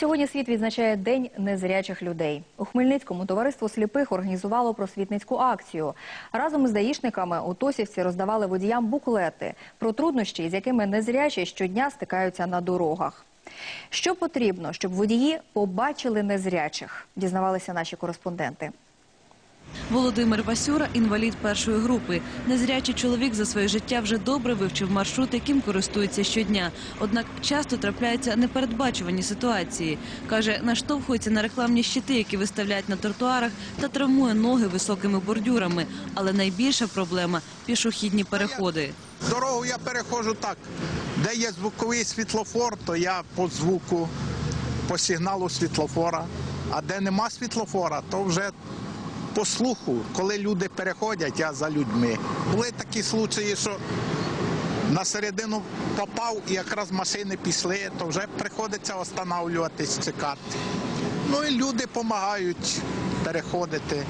Сьогодні світ відзначає День незрячих людей. У Хмельницькому товариство сліпих організувало просвітницьку акцію. Разом із даїшниками у Тосівці роздавали водіям буклети про труднощі, з якими незрячі щодня стикаються на дорогах. Що потрібно, щоб водії побачили незрячих, дізнавалися наші кореспонденти. Володимир Васюра – інвалід першої групи. Незрячий чоловік за своє життя вже добре вивчив маршрут, яким користується щодня. Однак часто трапляються непередбачувані ситуації. Каже, наштовхується на рекламні щити, які виставляють на тротуарах, та травмує ноги високими бордюрами. Але найбільша проблема – пішохідні переходи. Дорогу я переходжу так. Де є звуковий світлофор, то я по звуку, по сигналу світлофора. А де нема світлофора, то вже по слуху, коли люди переходять, я за людьми. Були такі случаї, що на середину попав і якраз машини пішли, то вже приходиться останавливатись, чекати. Ну і люди допомагають переходити.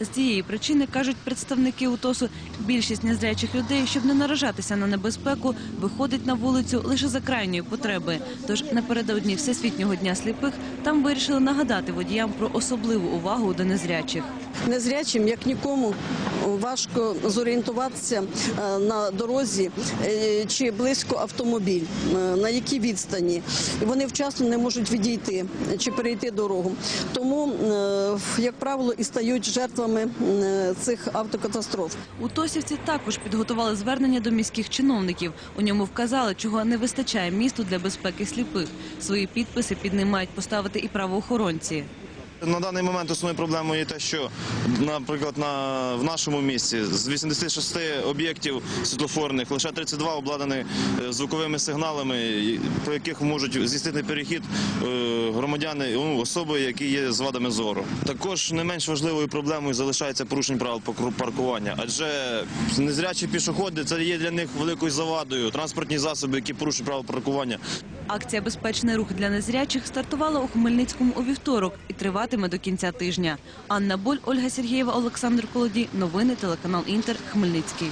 З цієї причини, кажуть представники УТОСу, більшість незрячих людей, щоб не наражатися на небезпеку, виходить на вулицю лише за крайньої потреби. Тож напередодні Всесвітнього дня сліпих там вирішили нагадати водіям про особливу увагу до незрячих. Незрячим, як нікому, важко зорієнтуватися е, на дорозі е, чи близько автомобіль, е, на якій відстані. Вони вчасно не можуть відійти чи перейти дорогу. Тому, як правило, і стають жертвами цих автокатастроф. У Тосівці також підготували звернення до міських чиновників. У ньому вказали, чого не вистачає місту для безпеки сліпих. Свої підписи під ним мають поставити і правоохоронці. На даний момент основною проблемою є те, що, наприклад, на, в нашому місті з 86 об'єктів світлофорних лише 32 обладнані е, звуковими сигналами, по яких можуть здійснити перехід е, громадяни, ну, особи, які є з вадами зору. Також не менш важливою проблемою залишається порушення правил паркування, адже незрячі пішоходи це є для них великою завадою. Транспортні засоби, які порушують правила паркування, Акція Безпечний рух для незрячих стартувала у Хмельницькому у вівторок і триватиме до кінця тижня. Анна Боль, Ольга Сергієва, Олександр Колодій. Новини телеканал Інтер. Хмельницький.